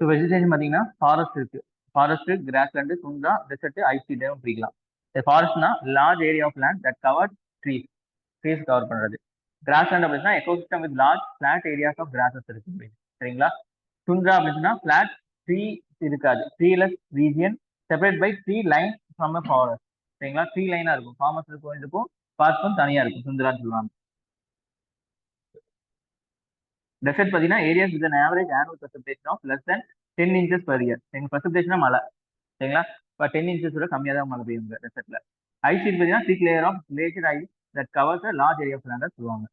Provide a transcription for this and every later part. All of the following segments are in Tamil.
ஸோ வெஜிடேஷன் பார்த்தீங்கன்னா ஃபாரஸ்ட் இருக்கு. ஃபாரஸ்ட் கிராஸ்லேண்டு துண்டா டெசர்ட் ஐசிடேவும் பிரிக்கலாம். ஃபாரஸ்ட்னா large area of land that cover trees trees cover பண்ணுறது கிராஸ்லேண்ட் அப்படின்னா ecosystem with large flat areas of grasses இருக்கு அப்படின்னு. சரிங்களா? துண்டா அப்படின்னா ஃபிளாட் ட்ரீ இருக்காது. Treeless region separate by tree line from a forest சரிங்களா? த்ரீ லைனா இருக்கும். ஃபார்மஸ் இருக்கும் இருக்கும். பார்க்கும் தனியாக இருக்கும். சுந்தரான்னு சொல்லுவாங்க. டெசர்ட் பார்த்தீங்கன்னா areas with an average annual precipitation of less than ten inches per year எங்கள் பிரசிபிடேஷனா மழை. சரிங்களா? இப்போ டென் இன்ச்சஸ் விட கம்மியாக தான் மழை பெய்யுங்க டெசர்ட்ல ஐசீட் பார்த்தீங்கன்னா thick layer of லேட்டட் ice that covers large area of land சொல்லுவாங்க.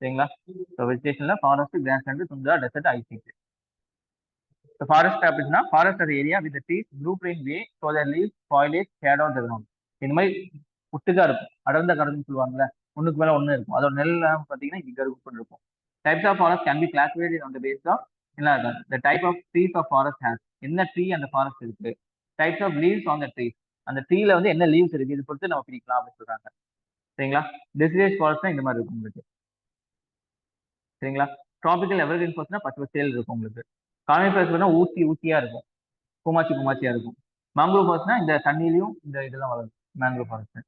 சரிங்களா? So வெஜிடேஷன்ல forest grassland tundra desert ice sheet so forest அப்படின்னா ஃபாரஸ்ட் அது area with trees blue print way so their leave foliage shadow the ground இந்த மாதிரி ஒட்டுக்கா இருக்கும். அடர்ந்த கடல்னு சொல்லுவாங்கல்ல. ஒன்றுக்கு மேலே ஒன்று இருக்கும். அதோட நெல்லாம் பார்த்தீங்கன்னா இங்கே இருக்கும் இருக்கும். Types of forest can be classified on the base of என்ன இருக்கும் the type of trees of forest has என்ன ட்ரீ அந்த ஃபாரஸ்ட் இருக்கு types of leaves on the trees அந்த ட்ரீல வந்து என்ன லீவ்ஸ் இருக்கு இது பொறுத்து நம்ம பிரிக்கலாம் அப்படின்னு சொல்றாங்க. சரிங்களா? டெசிடேஸ் ஃபாரஸ்ட்னா இந்த மாதிரி இருக்கும் உங்களுக்கு. சரிங்களா? ட்ராபிக்கல் எவர்கிரீன் ஃபாரஸ்ட்னா பச்சை பச்சையில் இருக்கும் உங்களுக்கு. காலனி ஃபாரஸ்ட்னா ஊசி ஊசியா இருக்கும். குமாச்சி குமாச்சியா இருக்கும். மேங்க்ரோவ் ஃபாரஸ்ட்னா இந்த தண்ணியிலையும் இந்த இதெல்லாம் வளரும் மேங்க்ரோவ் ஃபாரஸ்ட்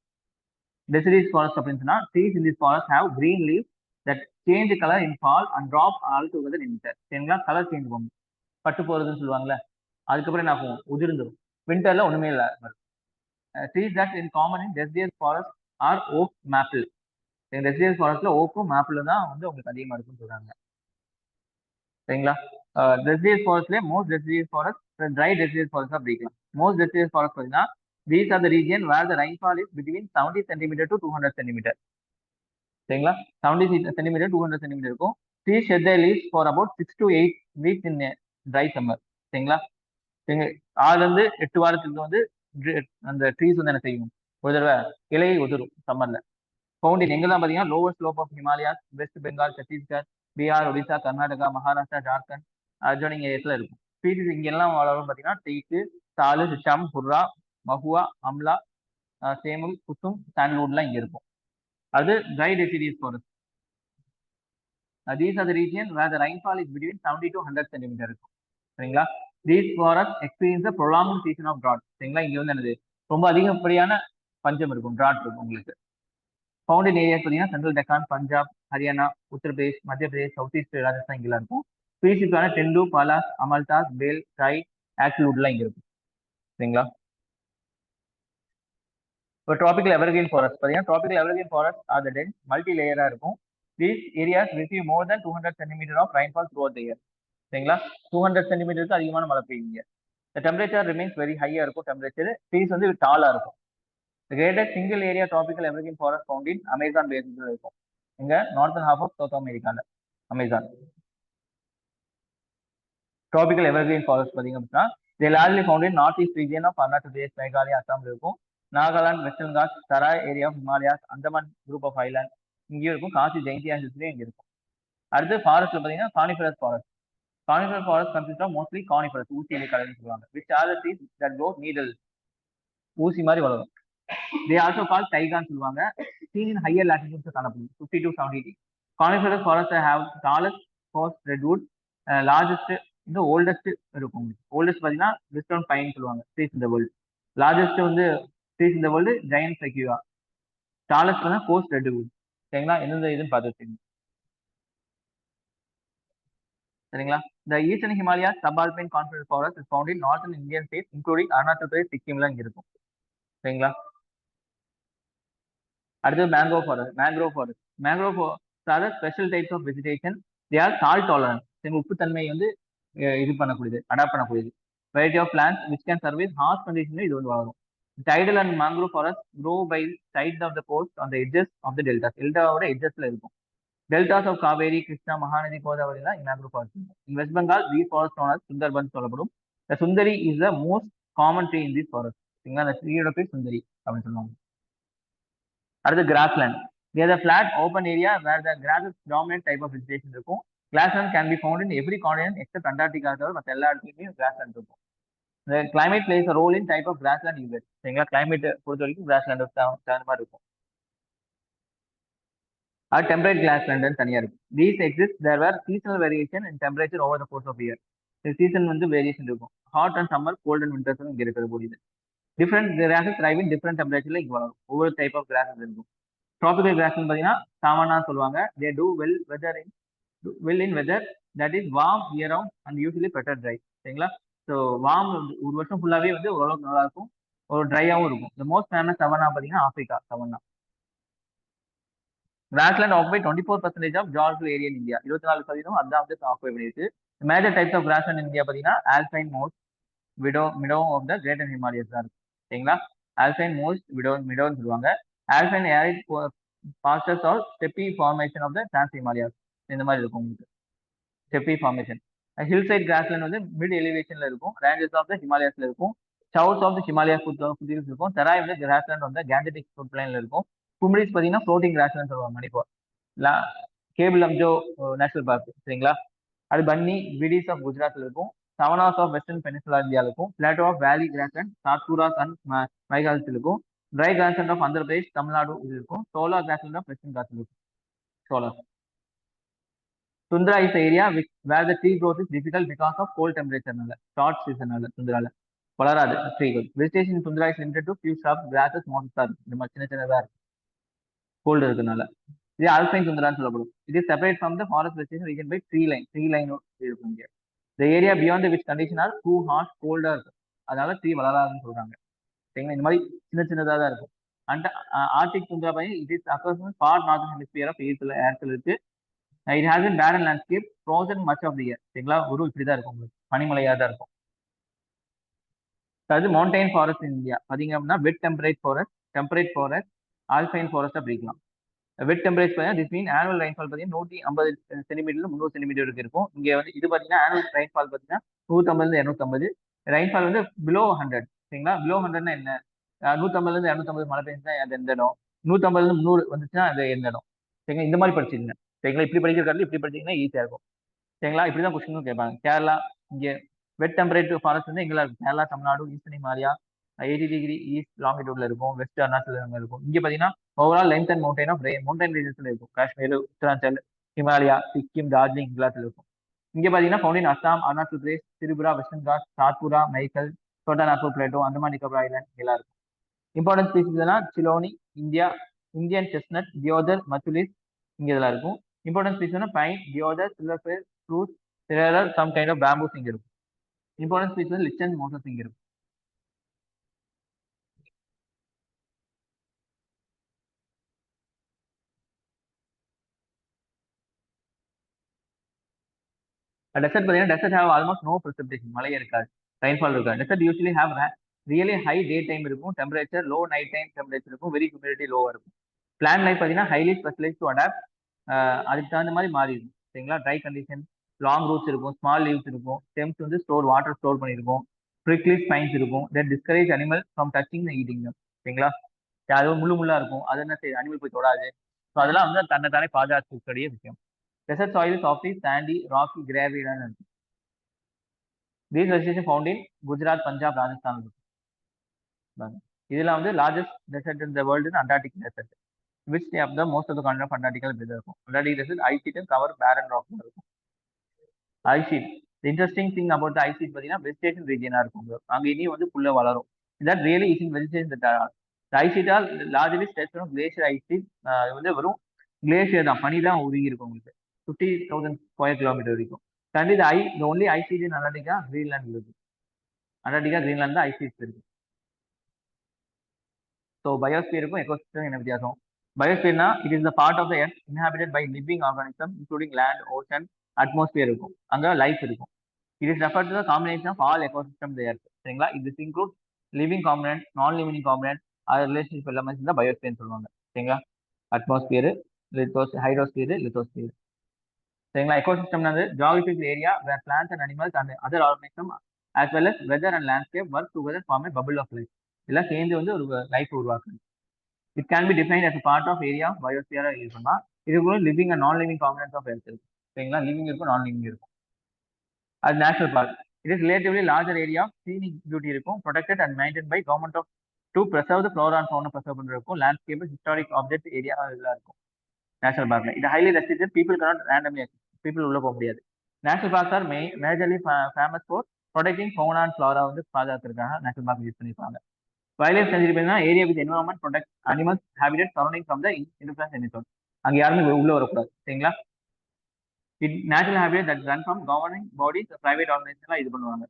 டெசிடிஸ் ஃபாரஸ்ட் அப்படின்னு சொன்னா trees in this forest have green leave that change colour in fall and drop altogether in winter சரிங்களா கலர் சேஞ்ச் பண்ணும் பட்டு போறதுன்னு சொல்லுவாங்கல்ல அதுக்கப்புறம் என்ன ஆகும்? உதிர்ந்துடும் வின்டர்ல ஒண்ணுமே இல்லை. Trees that in common in deciduous forest are oak maple deciduous ஃபாரஸ்ட்ல ஓக்கும் மேப்பிள் தான் வந்து உங்களுக்கு அதிகமா இருக்குன்னு சொல்றாங்க. சரிங்களா? Deciduous ஃபாரஸ்ட்ல moist deciduous forest dry deciduous forest பிரிக்கலாம். மோஸ்ட் டெசிடியஸ் ஃபாரஸ்ட் பார்த்தீங்கன்னா these are the region where the rainfall is between seventy centimetre to two hundred centimetre சரிங்களா? Seventy centimetre two hundred centimetre இருக்கும். Tree shed leaves for about six to eight weeks in dry summer சரிங்களா? எங்க ஆறுல இருந்து எட்டு வாரத்துக்கு வந்து அந்த ட்ரீஸ் வந்து என்ன செய்யும்? ஒரு தடவை இலையை உதிரும் சம்மர்ல ஃபவுண்டின் எங்கெல்லாம் பார்த்தீங்கன்னா lower slope of Himalayas West Bengal Chhattisgarh Bihar Odisha Karnataka Maharashtra Jharkhand adjoining ஏரியாஸ்ல இருக்கும். ஸ்பீசிஸ் இங்கெல்லாம் வளரும் பார்த்தீங்கன்னா டீக்கு தாலு சிஷாம் புர்ரா மஹுவா அம்லா சேமுல் குசும் சாண்ட்வுட்லாம் இங்க இருக்கும். அது dry deciduous forest. Now, these are the region where the rainfall is between seventy to hundred centimetre இருக்கும். சரிங்களா? These forest experience prolong season of drought சரிங்களா? இங்க வந்து என்னது? ரொம்ப அதிகப்படியான பஞ்சம் இருக்கும் ட்ராட் இருக்கும் உங்களுக்கு. ஃபவுண்டன் ஏரியாஸ் பார்த்தீங்கன்னா central Deccan Punjab Haryana Uttar Pradesh Madhya Pradesh south east Rajasthan இங்கெல்லாம் இருக்கும். ஸ்பீசிஸான டெண்டு பாலாஸ் அமல்தாஸ் பேல் ட்ரை ஆக்டிவுட்லாம் இங்கே இருக்கும். சரிங்களா? இப்போ ட்ராபிக்கல் எவர்கிரீன் ஃபாரஸ்ட் பார்த்தீங்கன்னா tropical evergreen forest are the dense multi லேயராக இருக்கும். These areas receive more than two hundred centimetre of rainfall through the year சரிங்களா? டூ ஹண்ட்ரட் சென்டிமீட்டருக்கு அதிகமான மழை பெய்யுங்க இந்த டெம்பரேச்சர் ரிமைன்ஸ் வெரி ஹையாக இருக்கும். டெம்பரேச்சர் ட்ரீஸ் வந்து டாலா இருக்கும். Greatest single area tropical evergreen forest found in Amazon பேசிஸில் இருக்கும். இங்க நார்த்தன் ஹாஃப் ஆஃப் சவுத் அமெரிக்கால அமேசான் ட்ராபிக்கல் எவர்கிரீன் ஃபாரஸ்ட் பார்த்தீங்க அப்படின்னா they largely found in north east region of Arunachal Pradesh Meghalaya அசாம்ல இருக்கும். Nagaland western Ghats Terai area of Himalayas Andaman group of island இங்கேயும் இருக்கும் காசி ஜெயந்தியா ஹில்ஸ்லயும் இங்கே இருக்கும் அடுத்து ஃபாரஸ்ட்ல பார்த்தீங்கன்னா coniferous forest coniferous forest consist of mostly coniferous ஊசி இலை கடல்னு சொல்லுவாங்க. Which are trees that grow needle ஊசி மாதிரி வளரும். தே ஆல்சோ கால் டைகான் சொல்லுவாங்க. சீன் இன் ஹையர் லாட்டிடியூட்ஸ் காணப்படும் fifty to seventy coniferous forest have tallest coast redwood largest இந்த ஓல்டஸ்ட் இருக்கும். ஓல்டஸ்ட் பார்த்தீங்கன்னா வெஸ்டர்ன் பைன் சொல்லுவாங்க ட்ரீஸ் இந்த வேர்ல்டு லார்ஜஸ்ட் வந்து சீஸ் இந்த வேர்ல்டு ஜெயன் சைக்கியூவா டாலஸ்ட் வந்து கோஸ்ட் ரெட்வுட் சரிங்களா? எந்தெந்த இதுன்னு பார்த்து வச்சுக்கோங்க சரிங்களா? இந்த eastern Himalaya subalpine coniferous forest is found in northern Indian state including Arunachal Pradesh சிக்கிம்ல இங்க இருக்கும். சரிங்களா? அடுத்து mango forest mangrove forest mangrove forest special types of vegetation they are salt tolerance உப்புத்தன்மை வந்து இது பண்ணக்கூடியது அடாப்ட் பண்ணக்கூடியது. Variety of plants which can survive harsh கண்டிஷன்ல இது வந்து வளரும். Tidal and mangrove forest grow by sides of the coast on the edges of the deltas டெல்டாவோட எட்ஜஸ்ல இருக்கும். Deltas of Kaveri Krishna Mahanadi Godavari mangrove forest in West Bengal the forest owner Sundarban சொல்லப்படும். The sundari is the most common tree in the forest சரிங்களா அந்த ட்ரீயோட பேர் சுந்தரி அப்படின்னு சொல்லுவாங்க. அடுத்து grassland there flat open area where the grasses dominant type of vegetation இருக்கும். Grassland can be found in every continent except Antarctica தவிர மற்ற எல்லா இடத்துலையுமே கிராஸ்லேண்ட் இருக்கும். Climate plays role in type of grassland user சரிங்களா கிளைமேட் பொறுத்த வரைக்கும் கிராஸ்லேண்ட் தகுந்த மாதிரி இருக்கும். அது டெம்பரேட் கிளாஸ்லேண்ட் தனியாக இருக்கும். These exist there where seasonal variation and temperature over the course of year season வந்து வேரியேஷன் இருக்கும். Hot and summer cold and winters இங்கே இருக்கிற முடியுது different grasses thrive in different டெம்பரேச்சர்ல இங்கே வளரும். ஒவ்வொரு டைப் ஆஃப் கிராசஸ் இருக்கும். ட்ராபிக்கல் கிராஸ்னு பார்த்தீங்கன்னா சாமானா சொல்லுவாங்க. They do well weather in well in weather that is warm year and usually better dry சரிங்களா? ஸோ வார்ம் ஒரு வருஷம் ஃபுல்லாகவே வந்து ஓரளவுக்கு நல்லா இருக்கும் ஒரு ட்ரையாகவும் இருக்கும். இந்த மோஸ்ட் ஃபேமஸ் சவனா பார்த்தீங்கன்னா Africa savanna grassland occupy twenty four percentage of George ஏரியன் இந்தியா இருபத்தி நாலு சதவீதம் அதான் வந்து ஆக்குபை பண்ணியிருக்கு major types of grassland India பார்த்தீங்கன்னா alpine most widow meadow of the greater Himalayas தான் இருக்கும் சரிங்களா? ஆல்பைன் மோஸ்ட் விடோ மிடோன்னு சொல்லுவாங்க. Alpine arid pastures are steppe formation of the trans Himalayas இந்த மாதிரி இருக்கும் உங்களுக்கு. Steppe formation hill side grassland வந்து மிட் எலிவேஷன்ல இருக்கும். ரேஞ்சஸ் ஆஃப் த ஹிமாலயாஸ்ல இருக்கும். South of the Himalaya foot foothills இருக்கும். தெராய் வந்து கிராஸ்லேண்ட் வந்து கேண்டடிக் ஃபுட் பிளைன்ல இருக்கும். கும்ரிஸ் பார்த்தீங்கன்னா ஃப்ளோட்டிங் கிராஸ்லேண்ட் சொல்லுவாங்க மணிப்பூர். கேபிள் அம்ஜோ நேஷனல் பார்க் சரிங்களா? அது பன்னி விடிஸ் ஆஃப் குஜராத்ல இருக்கும். சவனாஸ் ஆஃப் வெஸ்டர்ன் பெனிசுலா இந்தியாவில் இருக்கும். Plateau of valley grassland Satpuras and மைகாலத்தில் இருக்கும். Dry grassland of Andhra Pradesh Tamil Nadu இது இருக்கும். சோலா கிராஸ்லேண்ட் ஆஃப் வெஸ்டர்ன் காட்ஸ் இருக்கும். Shola tundra is area area which, where the tree growth is difficult because of cold temperature நால வளராது tree vegetation tundra is limited to few shrub grasses மோட்டா இருக்கு இந்த மாதிரி சின்ன சின்னதா இருக்கு. கோல்டு இருக்கனால இது ஆல்பைன் சுந்தரான்னு சொல்லப்படும். இது separate from the forest vegetation region by tree line tree line இருக்கும் இங்கே. The area beyond which condition are too hot கோல்டா இருக்கும் அதனால ட்ரீ வளராதுன்னு சொல்றாங்க. சரிங்களா? இந்த மாதிரி சின்ன சின்னதா தான் இருக்கும். And arctic uh, tundra biome it is occurs far north hemisphere of ஏர்த்தில் ஏர்த்தில் இருக்கு. It has in barren landscape frozen much of the year சரிங்களா ஒரு இப்படி தான் இருக்கும் உங்களுக்கு. பனிமலையாக தான் இருக்கும். அது மவுண்டைன் ஃபாரஸ்ட் இன் இந்தியா பார்த்தீங்க அப்படின்னா wet temperate forest temperate forest alpine ஃபாரஸ்ட்டாக பிரிக்கலாம் வெட் டெம்பரேச்சர் பார்த்தீங்கன்னா திஸ் மீன் ஆனுவல் ரெயின்ஃபால் பார்த்தீங்கன்னா நூற்றி ஐம்பது சென்டிமீட்டர் முந்நூறு சென்டிமீட்டருக்கு இருக்கும். இங்கே வந்து இது பார்த்தீங்கன்னா ஆனுவல் ரெயின்ஃபால் பார்த்தீங்கன்னா நூற்றம்பதுலேருந்து இரநூத்தம்பது. ரெயின்ஃபால் வந்து பிலோ ஹண்ட்ரட் சரிங்களா? பிலோ ஹண்ட்ரட்னா என்ன? நூற்றம்பதுலேருந்து இரநூத்தம்பது மழை பெஞ்சுன்னா அது எந்த இடம்? நூற்றம்பதுலேருந்து முந்நூறு வந்துச்சுன்னா அது எந்த இடம்? சரிங்களா? இந்த மாதிரி படிச்சிருந்தேன் சரிங்களா? இப்படி படிக்கிறதுல இப்படி படிச்சீங்கன்னா ஈஸியாக இருக்கும். சரிங்களா? இப்படி தான் கொஸ்டினும் கேட்பாங்க. கேரளா இங்கே வெட் டெம்பரேச்சர் ஃபாரஸ்ட் வந்து எங்களா இருக்கும் Kerala Tamil Nadu eastern Himalaya eighty degree east லாங்கிடியூட்ல இருக்கும். வெஸ்ட் அருணாச்சல் இருக்கும். இங்கே பார்த்தீங்கன்னா overall length and mountain of mountain ரீஜன்ஸ்ல இருக்கும். காஷ்மீர் உத்தராஞ்சல் ஹிமாலயா சிக்கிம் டார்ஜிலிங் எல்லாத்துல இருக்கும். இங்கே பார்த்தீங்கன்னா found in Assam Arunachal Pradesh Tripura western Ghat Satpura Maikal Chota Nagpur plateau Andaman Nicobar island எல்லாம் இருக்கும். இம்பார்ட்டன்ஸ் ஸ்பீசிஸ்னா சிலோனி இந்தியா இந்தியன் செஸ்னட் தியோதர் மச்சுலிஸ் இங்க இதெல்லாம் இருக்கும். இம்பார்ட்டன்ட் ஸ்பீசிஸ்னா பைன் தியோதர் சில்வர் ஃப்ரூட் சிலர் சம் கைண்ட் ஆஃப் பேம்பூஸ் இங்க இருக்கும். இம்பார்ட்டன்ட் வந்து லிச்சன் மோசஸ் இங்க இருக்கும். டெசர்ட் பார்த்தீங்கன்னா desert have almost no precipitation மழை இருக்காது. ரெயின்ஃபால் இருக்காது. Desert usually have really high day time இருக்கும். Temperature low night time temperature இருக்கும். வெரி ஹியூமிடிட்டி லோவாக இருக்கும். பிளான் லைஃப் பார்த்தீங்கன்னா ஹைலி ஸ்பெஷலைஸ் டு அடாப்ட் அதுக்கு தகுந்த மாதிரி மாறிடும். சரிங்களா? ட்ரை கண்டிஷன் லாங் ரூட்ஸ் இருக்கும் ஸ்மால் லீவ்ஸ் இருக்கும். ஸ்டெம்ஸ் வந்து ஸ்டோர் வாட்டர் ஸ்டோர் பண்ணியிருக்கும் ப்ரிக்லி ஸ்பைன்ஸ் இருக்கும். Then discourage animal from touching eating சரிங்களா? அது முள்ளு முள்ளா இருக்கும். அது என்ன செய்யுது அனிமல் போய் தொடாது. ஸோ அதெல்லாம் வந்து தன்னை தானே பாதுகாத்துக்கூடிய விஷயம் desert soil salty sandy rocky கிராவிடான இருக்கும் these vegetation found in Gujarat Punjab Rajasthan இருக்கும் இதுல வந்து largest desert in the world Antarctic desert which of the most of the continent of இருக்கும். Antarctic desert ice sheet cover barren rock இருக்கும். Icy sheet interesting thing about ice பார்த்தீங்கன்னா வெஜிடேஷன் ரீஜியனாக இருக்கும் அங்கே இனியும் வந்து புல்ல வளரும். That really is in vegetation ice சீட்டால் largely state glacier ஐ அது வந்து வெறும் கிளேஷியர் தான். பனி தான் உருகி இருக்கும் உங்களுக்கு. ஃபிஃப்டி தௌசண்ட் ஸ்கொயர் கிலோமீட்டர் வரைக்கும். கண்டி ஐ இந்த only ice sheet in Antarctica Greenland இருக்கு. அண்டார்டிகா கிரீன்லாண்ட் தான் ஐ சீட்ஸ் இருக்கு. ஸோ பயோஸ்பியருக்கும் எக்கோசிஸ்டம் என்ன வித்தியாசம்? பயோஸ்பியர்னா it is the part of the earth inhabited by living organism including land ocean atmosphere இருக்கும். அங்கே லைஃப் இருக்கும். It is refer to the combination of all ecosystem earth சரிங்களா? இது include living component non living component அது ரிலேஷன்ஷிப் எல்லாமே தான் பயோஸ்பியர்னு சொல்லுவாங்க. சரிங்களா? அட்மாஸ்பியர் லித்தோஸ் ஹைட்ரோஸ்பியர் லித்தோஸ்பியர் சரிங்களா? எக்கோசிஸ்டம் வந்து geographical area where plants and animals and other organism as well as weather and landscape work together form a bubble of life எல்லாம் சேர்ந்து வந்து ஒரு லைஃப் உருவாக்குது. It can be define as part of area பயோஸ்பியரா use பண்ணா இதுக்குள்ள living and non living components of earth இருக்கு சரிங்களா? லிவிங் இருக்கும் நான் லிவிங் இருக்கும். அது national park it is relatively larger area scenic beauty இருக்கும் protected and maintain by government of to preserve flora and fauna preserve பண்ணிருக்கும் இருக்கும். லேண்ட்ஸ்கேப் ஹிஸ்டாரிக் ஆப்ஜெக்ட் ஏரியா இதெல்லாம் இருக்கும். நேஷனல் பார்க்ல இது highly restricted people cannot randomly people உள்ள போக முடியாது. National parks are may majorly famous for protecting fauna and flora வந்து பாதுகாக்கிறதுக்காக நேஷனல் பார்க் யூஸ் பண்ணியிருப்பாங்க வைல்ட் செஞ்சுரி பார்த்தீங்கன்னா area with environment protect animals habitat surrounding from the influence எனிசோன் அங்கே யாருமே உள்ள வரக்கூடாது சரிங்களா? It natural habitat that run from governing bodies private ஆர்கனைசேஷன்லாம் இது பண்ணுவாங்க.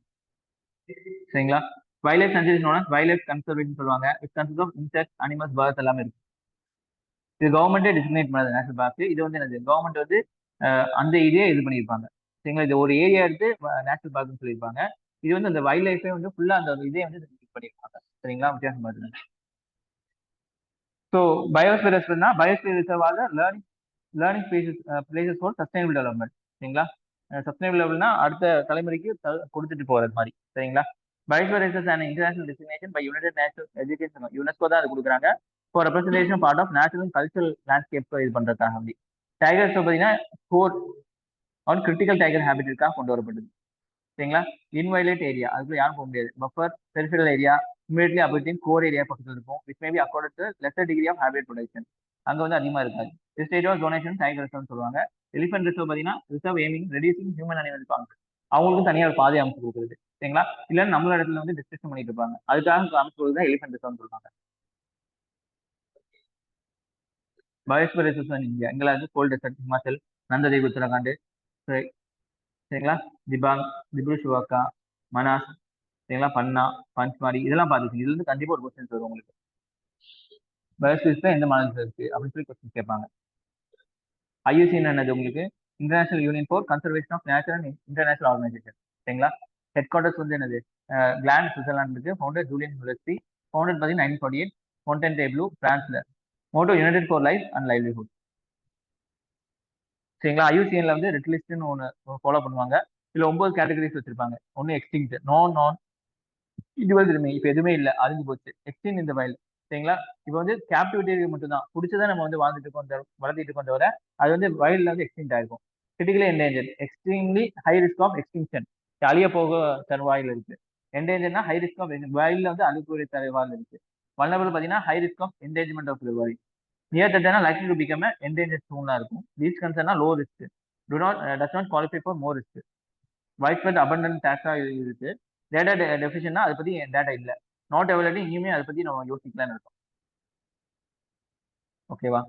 சரிங்களா? Wild sanctuary known wild conservation சொல்லுவாங்க. It consist of insect animals birds எல்லாமே இருக்கு. இது கவர்மெண்ட்டே டிசிக்னேட் பண்ணாது நேஷனல் பார்க் இது வந்து என்னது? கவர்மெண்ட் வந்து அந்த இதே இது பண்ணியிருப்பாங்க. சரிங்களா? இது ஒரு ஏரியா எடுத்து நேஷனல் பார்க்னு சொல்லியிருப்பாங்க. இது வந்து அந்த வைல்ட் லைஃபே வந்து ஃபுல்லா அந்த இதே வந்து சரிங்களா? வித்தியாசம் பாருங்க ஸோ பயோஸ்பியர் ரிசர்வ்னா பயோஸ்பியர் ரிசர்வ் ஆக learning learning places places for sustainable development சரிங்களா? சஸ்டைனபிள் லெவல்னா அடுத்த தலைமுறைக்கு கொடுத்துட்டு போறது மாதிரி. சரிங்களா? Biosphere reserve and international destination by united national education UNESCO தான் அது கொடுக்குறாங்க. For representation part of natural cultural landscape இது பண்ணுறதுக்காக அப்படி டைகர்ஸ் பார்த்தீங்கன்னா ஃபோர் ஆன் கிரிட்டிக்கல் டைகர் ஹேபிட்டிற்காக கொண்டு வரப்பட்டது சரிங்களா? இன்வைலேட் ஏரியா அதுக்குள்ள யாரும் போக முடியாது. Buffer peripheral area immediately abutting core area பக்கத்தில் இருக்கும். Which maybe accord to lesser degree of habit production அங்கே வந்து அதிகமாக இருக்காது. ஸ்டேட் ஆஃப் டொனேஷன் டைகர் ரிசர்வ்னு சொல்லுவாங்க. எலிஃபென்ட் ரிசர்வ் பார்த்தீங்கன்னா reserve aiming reducing human animal conflict அவங்களுக்கும் தனியாக ஒரு பாதை அமைச்சு கொடுக்குறது. சரிங்களா? இல்லைன்னு நம்மளோட இடத்துல வந்து டிஸ்கஷன் பண்ணிட்டு இருப்பாங்க. அதுக்காக அமைச்சு கொடுக்குறது தான் எலிஃபென்ட் ரிசர்வ்னு சொல்லுவாங்க biosphere reserve India England cold desert Himachal Nanda Devi Uttarakhand சரிங்களா? திபாங் திப்ரு சிவாக்கா மனாஸ் சரிங்களா பஞ்ச் மாதிரி இதெல்லாம் பார்த்துக்கோங்க இதுல இருந்து கண்டிப்பா ஒரு கொஸ்டின்ஸ் வரும் உங்களுக்கு. பயோஸ்பியர்ஸ்ல எந்த மாநிலத்தில் இருக்கு அப்படின்னு சொல்லி கொஸ்டின் கேட்பாங்க. ஐயூசி என்னது உங்களுக்கு? International union for conservation of nature and international organisation சரிங்களா? ஹெட் குவார்டர்ஸ் வந்து என்னது? கிளாண்ட் சுவிட்சர்லாண்ட் இருக்கு. ஃபவுண்டர் ஜூலியன் யூனிவர்சிட்டி ஃபவுண்டர் பார்த்தீங்கன்னா நைன் ஃபார்ட்டி எயிட் மவுண்டன் டேப்ளூ பிரான்ஸ்ல motto united for life and livelihood சரிங்களா ஐயூசிஎன்ல வந்து ரெட் லிஸ்ட்னு ஒன்று ஃபாலோ பண்ணுவாங்க. இதுல ஒன்பது கேட்டகரிஸ் வச்சிருப்பாங்க. ஒன்று எக்ஸ்டிங்க்ட் நான் நான் இதுவரை திரும்பி இப்போ எதுவுமே இல்லை. அழிஞ்சு போச்சு. எக்ஸ்டின் இந்த வயல் சரிங்களா? இப்போ வந்து கேப்டிவிட்டி மட்டும்தான். பிடிச்சதான் நம்ம வந்து வாழ்ந்துட்டு இருக்கோம் வளர்த்திட்டு இருக்கோம் தவிர அது வந்து வயல்ல வந்து எக்ஸ்டிங் ஆயிருக்கும். Critically endanger extremely high risk of extinction அழிய போக தருவாயில் இருக்கு. என்டேஞ்சர்னா ஹை ரிஸ்க் ஆஃப் வயல்ல வந்து அழுக்குறை தருவாயில் இருக்கு. வல்லபிள் பார்த்தீங்கன்னா high risk of endangerment of wild near தட்னா likely to become endanger ஸ்டூனா இருக்கும். Least கன்சர்னா low risk to not does not qualify for more risk widespread abundant taxa இருக்கு. டேட்டா டெஃபிஷன்னா அதை பத்தி டேட்டா இல்லை. நாட் அவைலபிள் இனிமே அதை பத்தி நம்ம யோசிக்கலாம்னு இருக்கோம். ஓகேவா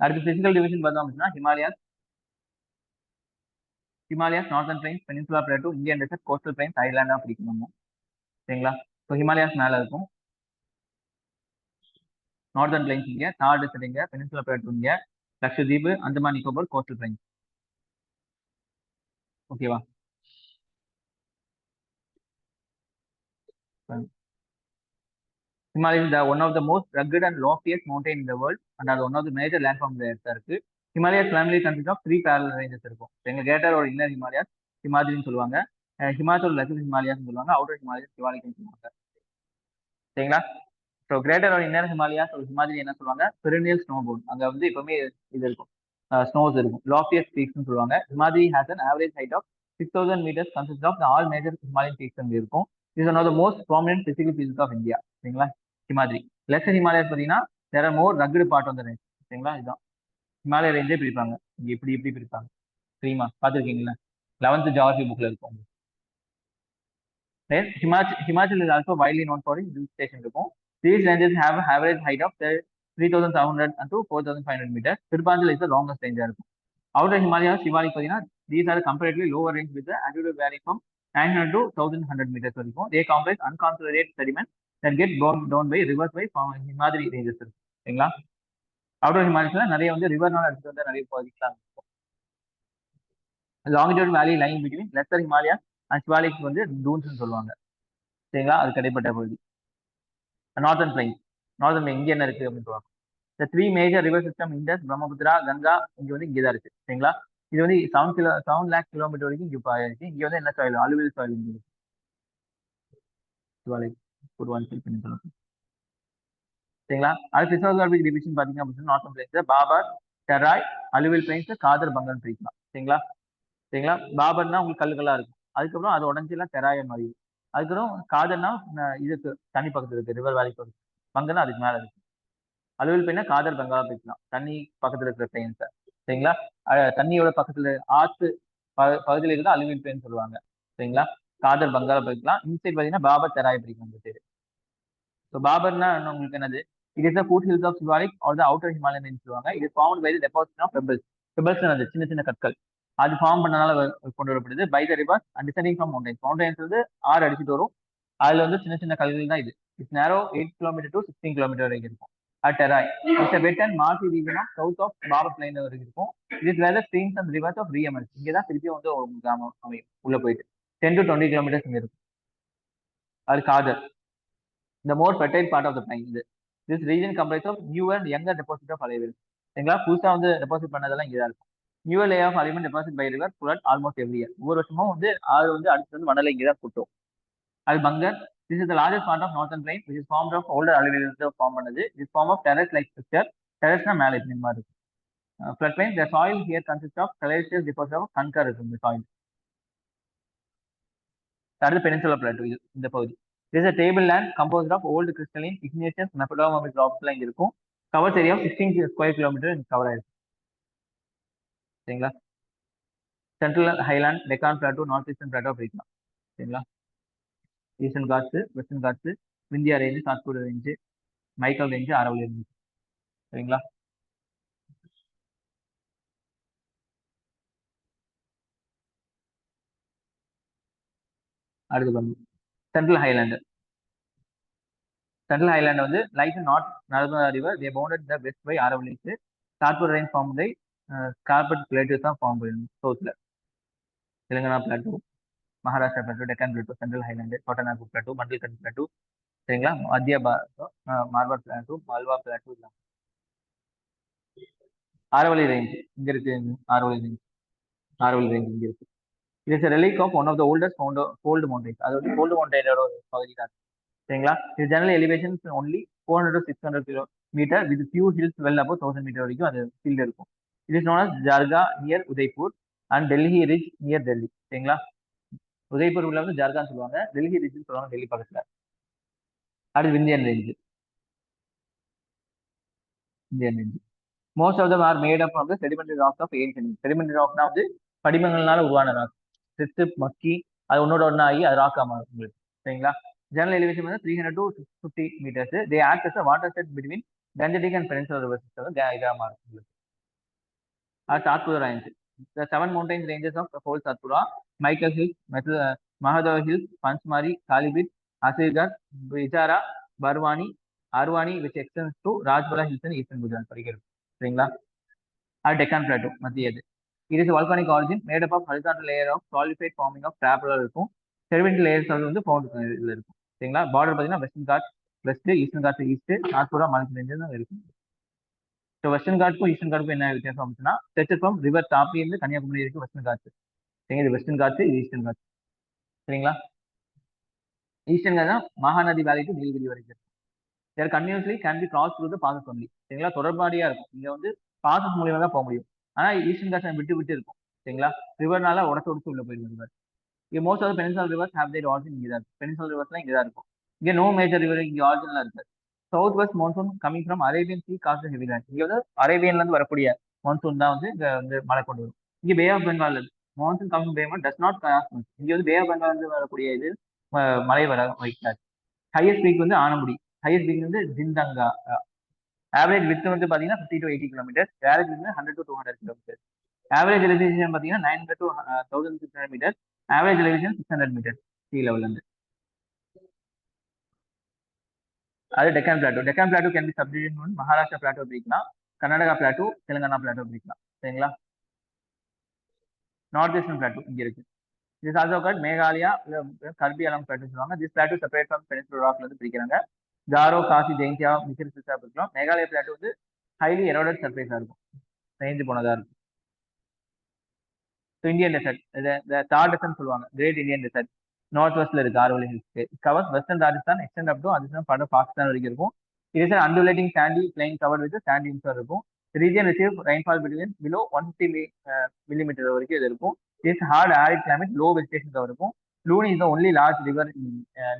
அடுத்து பிசிக்கல் டிவிஷன் பார்த்தோம் அப்படின்னா Himalayas Himalayas northern plains peninsula plateau Indian desert coastal plains ஐலாண்டா பிரிக்கணும் சரிங்களா? ஸோ ஹிமாலயாஸ் மேலே இருக்கும். நார்தர்ன் பிளைன்ஸ் இங்கே தார் டெசர்ட் இங்கே பெனிசுலா பிளேட் இங்கே லட்சதீப் அந்தமான் நிக்கோபர் கோஸ்டல் பிளைன்ஸ் ஓகேவா Himalayas the one of the most rugged and loftiest mountain in the world and அது one of the major landform layers இருக்கு. Himalayas family consist of three parallel ranges இருக்கும். எங்கள் கேட்டர் ஒரு இன்னர் ஹிமாலயாஸ் ஹிமாதிரின்னு சொல்லுவாங்க. ஹிமாச்சல் லெசன் ஹிமாலயாஸ் சொல்லுவாங்க. அவுட்டர் ஹிமாலயாஸ் சிவாலிக்னு சொல்லுவாங்க. சரிங்களா? ஸோ கிரேட்டர் ஒரு இன்னர் ஹிமாலயாஸ் ஒரு ஹிமாச்சலி என்ன சொல்லுவாங்க? பெரினியல் ஸ்னோ போர்ட் அங்கே வந்து எப்பவுமே இது இருக்கும். Uh, ஸ்னோஸ் இருக்கும். லாஃபியஸ் பீக்ஸ்னு சொல்லுவாங்க. Himadri has an average height of six thousand metres consist of all major Himalayan peaks அங்கே இருக்கும். Is one of the most prominent physical pieces of India சரிங்களா? ஹிமாச்சலி லெசர் ஹிமாலயாஸ் பார்த்தீங்கன்னா there are more rugged part of the range சரிங்களா? இதுதான். ஹிமாலய ரேஞ்சே பிரிப்பாங்க. இங்கே இப்படி இப்படி பிரிப்பாங்க. தெரியுமா பார்த்துருக்கீங்களா? லெவன்த் ஜாகிரபி புக்கில் இருக்கும். ஸ்டேஷன் இருக்கும் these ranges have average height of three thousand seven hundred and to four thousand five hundred metre திருப்பாஞ்சல் is longest ரேஞ்சா இருக்கும் அவுட்டர் ஹிமாலயா சிவாலிக் பார்த்தீங்கன்னா these are comparatively lower range with altitude vary from nine hundred to thousand hundred metres வரைக்கும் they complex unconcentrated sediment that get down down by rivers by Himadri ranges இருக்கு சரிங்களா அவுட்டர் ஹிமாலயஸ்ல நிறைய வந்து ரிவர்னால எடுத்துட்டு வந்த நிறைய பகுதிகளாக இருக்கும் longitude valley line between lesser Himalaya and Shivalik வந்து டூன்ஸ்னு சொல்லுவாங்க. சரிங்களா? அது கடைப்பட்ட பகுதி. நார்தன் பிளைன்ஸ் நார்தன் பிளைன் இங்கே என்ன இருக்கு அப்படின்னு சொல்லுவாங்க இந்த three major river system Indus Brahmaputra Ganga இங்கே வந்து இங்கே தான் இருக்கு. சரிங்களா? இது வந்து seven kilo seven lake kilometre வரைக்கும் இங்கே இருக்கு இங்கே வந்து என்ன சாயில் அலுவல் சாயில் இங்கே இருக்கு. சிவாலிக் ஒரு ஒன் ஃபீல் பண்ணி சொல்லுங்க சரிங்களா? அது பிசோகிராபிக் டிவிஷன் பார்த்தீங்க அப்படின்னா நார்த்தன் பிளைன்ஸ் பாபர் டெராய் அலுவல் பிளைன்ஸ் காதர் பங்கன் பிரிக்கலாம் சரிங்களா? சரிங்களா? பாபர்னா உங்களுக்கு கல்லுகளாக இருக்கும். அதுக்கப்புறம் அது உடஞ்சி எல்லாம் தெராய மாதிரி. அதுக்கப்புறம் காதல்னா இதுக்கு தண்ணி பக்கத்துல இருக்கு ரிவர் வேலி பக்கத்து பங்குனா அதுக்கு மேல இருக்கு. அலுவல் பெண்ணா காதல் பங்களா பேசலாம் தண்ணி பக்கத்துல இருக்கிற பிளேன்ஸை சரிங்களா? தண்ணியோட பக்கத்துல ஆத்து பகுதியில் இருந்தால் அலுவல் பெயின் சொல்லுவாங்க. சரிங்களா? காதல் பங்களா பிரிக்கலாம் இன்சைட் பார்த்தீங்கன்னா பாபர் தெராய பிரிக்கும் அந்த பேர் ஸோ பாபர்னா உங்களுக்கு என்னது? It is the foothills of Shivalik or the outer Himalayan சொல்லுவாங்க. இது form by deposit of pebbles pebbles அது சின்ன சின்ன கற்கள். அது ஃபார்ம் பண்ணனால கொண்டு வரப்படுது. By the river and designing from mountains mountains வந்து ஆறு அடிச்சுட்டு வரும். அதுல வந்து சின்ன சின்ன கல்கள் தான் இது. It's narrow eight kilometre to sixteen kilometre வரைக்கும் இருக்கும். At Terai it's a wet and marshy region of south of Bhabar plain வரைக்கும் இருக்கும். இட் வேற ஸ்ட்ரீம்ஸ் அண்ட் ரிவர்ஸ் ஆஃப் ரீஎம்எஸ் இங்கே தான் திருப்பி வந்து ஒரு கிராமம் அமையும். உள்ள போயிட்டு. டென் டு டுவெண்ட்டி கிலோமீட்டர்ஸ் இங்கே இருக்கும். அது காதர் இந்த more fertile part of the plain இது. This region comprised of new and younger deposit of alluvial சரிங்களா புதுசாக வந்து டெபாசிட் பண்ணதெல்லாம் இங்கே தான் இருக்கும். Newer layer of alluvium deposit by river flood almost every year ஒவ்வொரு வருஷமும் வந்து ஆறு வந்து அடுத்து வந்து மணலை இங்கே தான் கூட்டும். அது bhangar. This is the largest part of northern plain which is form of older alluvial form பண்ணது. Is form of terrace like structure டெரஸ்னா மேலே இப்படி மாதிரி இருக்கும்? Flood plain the soil here consist of calcareous deposit of kankar இருக்கும் இந்த சாயில் அடுத்து பெனிசுலர் பிளாட்டோ இது இந்த பகுதி. Is a table land land of old crystalline igneous igneous ராக்ஸ்லாம் இங்கே இருக்கும். Cover area sixteen square kilometre cover ஆயிருக்கும் சரிங்களா? Central highland Deccan plateau north eastern plateau பிரிக்கலாம் சரிங்களா? Eastern Ghats Western Ghats Vindhya range Satpura range Maikal range Aravali range சரிங்களா? அடுத்து வந்து சென்ட்ரல் ஹைலாண்டு சென்ட்ரல் ஹைலாண்ட் வந்து like north Narmada river they bounded the west by அரவலிக்கு Satpura range form by கார்பெட் பிளேட்டிவ் தான் ஃபார்ம் பண்ணணும் சவுத்தில் Telangana plateau Maharashtra plateau Deccan plateau central highland Chotanagpur plateau Bundelkhand plateau சரிங்களா? மத்திய பாரதம் மார்வார் பிளாட்டூ மால்வா பிளாட்டூ இல்லாம ஆரவலி ரேஞ்ச் இங்க இருக்கு ஆரவலி ரேஞ்ச் ஆரவலி ரேஞ்ச் இங்க இருக்கு. It is relic of one of the oldest found fold mountains அது வந்து ஃபோல்டு மவுண்டைனோட ஒரு பகுதி தான். சரிங்களா? இது general elevation only four hundred six hundred kilometre with few hills well above thousand metre வரைக்கும் அது ஃபீல்டு இருக்கும். It is known as Jarga near Udaipur and Delhi ridge near Delhi சரிங்களா? உதய்பூர் உள்ள வந்து ஜார்கான்னு சொல்லுவாங்க. டெல்லி ரிச்னு சொல்லுவாங்க டெல்லி பக்கத்துல. அடுத்து Vindhyan range Indian range most of them are made up of sedimentary rocks of ancient sedimentary ராக்னா வந்து படிமங்கள்னால உருவான ராக் செத்து மக்கி அது ஒன்னோட ஒன்றா ஆகி அது ராக்கா மாறும் உங்களுக்கு. சரிங்களா? ஜெனரல் எலிவேஷன் வந்து three hundred to fifty metres they act as watershed between Gangetic and peninsular river இதாக மாறும் உங்களுக்கு. அது Satpura range the seven mountain ranges of whole Satpura Maikal hills மெத்து மஹதவ ஹில்ஸ் பன்ச்மாரி காலிபிட் அசிர்கர் பிஜாரா Barwani Arwani which extends to Rajpura hills and eastern Gujarat வரைக்கும் சரிங்களா? அது Deccan plateau மத்தியது it is volcanic origin made up of horizontal layer of qualified forming of டிராப்பலர் இருக்கும். செடிமெண்ட் லேயர்ஸ் வந்து ஃபவுண்ட் இதில் இருக்கும். சரிங்களா? பார்டர் பார்த்தீங்கன்னா western Ghat west eastern Ghat east நார்த்புரா மலைக்கு ரேஞ்சு தான் இருக்கும். ஸோ வெஸ்டர்ன் காட்க்கும் ஈஸ்டர்ன் காட்க்கும் என்ன வித்தியாசம் அப்படின்னா ஸ்ட்ரெச்சர் ஃப்ரம் ரிவர் டாப்ல இருந்து கன்னியாகுமரி வரைக்கும் வெஸ்டர்ன் காட்ஸ் சரிங்க இது வெஸ்டர்ன் காட்ஸ் இது ஈஸ்டர்ன் காட்ஸ் சரிங்களா? ஈஸ்டர்ன் காட் தான் மகாநதி வேலைக்கு டு நீலகிரி வரைக்கும் there continuously can be cross through the passes only சரிங்களா? தொடர்பாடியா இருக்கும். இங்க வந்து பாசஸ் மூலியமா தான் போக முடியும். ஆனா ஈஸ்டர்ன் காட்ஸ் விட்டு விட்டு இருக்கும். சரிங்களா? ரிவர்னால உடச்சு உடச்சு உள்ள போயிடும் ரிவர் இங்கே most of peninsular rivers have their origin இங்கே தான் இருக்கும் பெனிசல் ரிவர்ஸ்லாம் இங்கே தான் இருக்கும். இங்கே நோ மேஜர் ரிவர் இங்கே ஆர்ஜின்லாம் இருக்காது. South west monsoon coming from Arabian sea cause heavy land இங்கே வந்து அரேபியன்ல இருந்து வரக்கூடிய மான்சூன் தான் வந்து இங்கே வந்து மழை கொண்டு வரும். இங்கே bay of Bengal monsoon coming bay does not cause இங்கே வந்து பே ஆஃப் பெங்கால் இருந்து வரக்கூடிய இது மழை வர வைக்காது. ஹையஸ்ட் பீக் வந்து ஆனமுடி ஹையஸ்ட் பீக் வந்து ஜிந்தங்கா ஆவரேஜ் வித் வந்து பார்த்தீங்கன்னா fifty to eighty kilometre average வந்து hundred to two hundred kilometre average elevation பார்த்தீங்கன்னா nine hundred to thousand six hundred metre average elevation six hundred metre sea லெவல்லேருந்து இருந்து அது Deccan plateau Deccan plateau can be subdivision Maharashtra plateau பிரிக்கலாம் கர்நாடகா பிளாட்டோ தெலுங்கானா பிளாட்டோ பிரிக்கலாம். சரிங்களா? நார்த் ஈஸ்டர்ன் பிளாட்டோ இங்க இருக்கு. This also called Meghalaya Karbi அலம் பிளாட்டோ சொல்லுவாங்க. This plateau separate from peninsular ராக்ல இருந்து பிரிக்கிறாங்க. ஜாரோ காசி ஜெயந்தியா மிகிர் சிசா பிரிக்கலாம். மேகாலயா பிளாட்டோ வந்து ஹைலி எரோடட் சர்ஃபேஸா இருக்கும். ரேஞ்சு போனதா இருக்கும். இந்தியன் டெசர்ட் இந்த தார் டெசர்ட் சொல்லுவாங்க. கிரேட் இந்தியன் டெசர்ட் நார்த் வெஸ்ட்ல இருக்கு ஆரோலி ஹில்ஸ்க்கு covers western Rajasthan extend up to அதுதான் படம் பாகிஸ்தான் வரைக்கும் இருக்கும். இது is undulating sandy plain cover with sandy InSAR இருக்கும். Region receive rainfall between below one fifty millimetre வரைக்கும் இது இருக்கும். It's hard arid climate low vegetation cover இருக்கும் Luni is the only large river in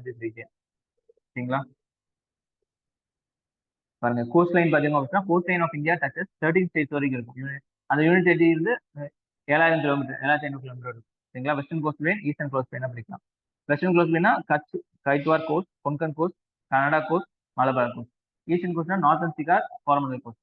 this region சரிங்களா? பாருங்க கோஸ்ட் லைன் பார்த்தீங்கன்னா அப்படின்னா coastline of India touches thirteen states வரைக்கும் இருக்கும். அந்த யூனிட் இருந்து ஏழாயிரம் கிலோமீட்டர் ஏழாயிரத்தி ஐநூறு கிலோமீட்டர் இருக்கும் சரிங்களா? Western coastline eastern coast லைனாக பிடிக்கலாம் வெஸ்டர்ன் கோஸ்ட் லைனா Kutch Kathiawar coast Konkan coast Kanara coast Malabar coast eastern கோஸ்ட்னா northern Circar Coromandel coast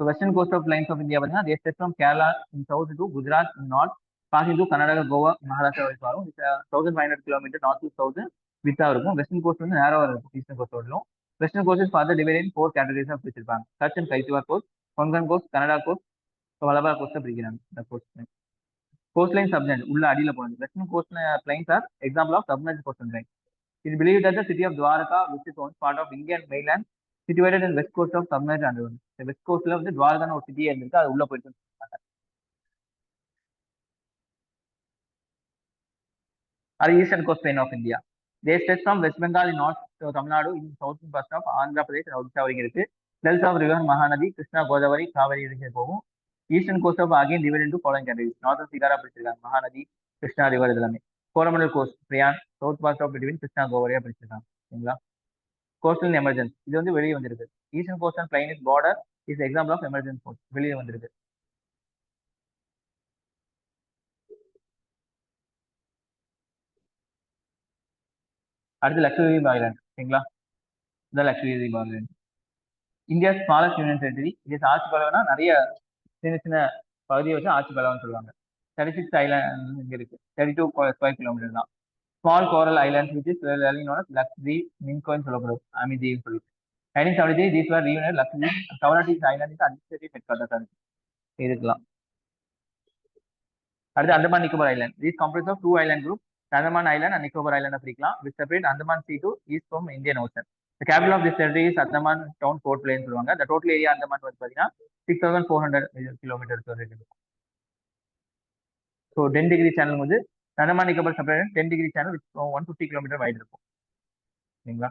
So western coast of lines of India பார்த்தீங்கன்னா they stretch from Kerala in south to Gujarat in north, passing to Karnataka, Goa, Maharashtra வரைக்கும் வரும். It's a 1500 km north to south வித்தா இருக்கும். வெஸ்டர்ன் கோஸ்ட் வந்து narrow இருக்கும் eastern coast ஓடலும். Coast coast for divide in four categories of பிரிச்சிருப்பாங்க. Kutch and Kathiawar coast, Konkan coast, Kanara coast, so Malabar பிரிக்கிறாங்க. இந்த கோஸ்ட் line submerged உள்ள அடியில போனது. western coast plains are example of submerged coastal line. It is believed that the city of Dwarka, which is one part of Indian mainland, situated in west coast of submerged underworld. இந்த வெஸ்ட் கோஸ்ட்ல வந்து துவாரகான்னு ஒரு சிட்டியே இருந்திருக்கு அது உள்ள போயிட்டு சொல்றாங்க. அது eastern coast plain of India they stretch from west Bengal in north Tamil Nadu in south part of Andhra Pradesh Odisha வரைக்கும் இருக்கு deltas of river Mahanadi Krishna Godavari Kaveri வரைக்கும் போகும் eastern coast of again divide into following countries northern shikara பிடிச்சிருக்காங்க மகாநதி கிருஷ்ணா ரிவர் இதெல்லாமே. Coromandel coast பிரியான் south part of between Krishna கோவரியா பிடிச்சிருக்காங்க சரிங்களா? கோஸ்டல் எமர்ஜென்சி இது வந்து வெளியே வந்திருக்கு. Eastern coast and plains border is example of emergency coast வெளியே வந்திருக்கு. அடுத்து லக்ஷ்மி ஐலாண்ட் சரிங்களா? இந்த Lakshmi island India smallest union territory இது ஆட்சி பலவனா நிறைய சின்ன சின்ன பகுதியை வச்சு ஆட்சி பலவன்னு சொல்லுவாங்க. தேர்ட்டி சிக்ஸ் ஐலாண்ட் இங்கே இருக்கு. தேர்ட்டி டூ ஸ்கொயர் கிலோமீட்டர் தான். Small coral island which is Lakshadweep மின்கோன்னு சொல்லப்படும் அமிதீப் சொல்லி nineteen seventy three these are reunion Lakshmi seventy island administrative headquarters இருக்கு இதுக்கெல்லாம் அடுத்து Andaman Nicobar island these comprise of two island group Andaman island and Nicobar Island பிரிக்கலாம். With separate Andaman sea to east from Indian ocean the capital of this territory is Andaman town port பிளேன்னு சொல்லுவாங்க. The டோட்டல் ஏரியா அந்தமான் வந்து பார்த்தீங்கன்னா six thousand four hundred kilometres வரைக்கும் இருக்கும் ஸோ டென் டிகிரி சேனல் வந்து Andaman Nicobar separate ten degree channel one fifty kilometre wide இருக்கும். சரிங்களா?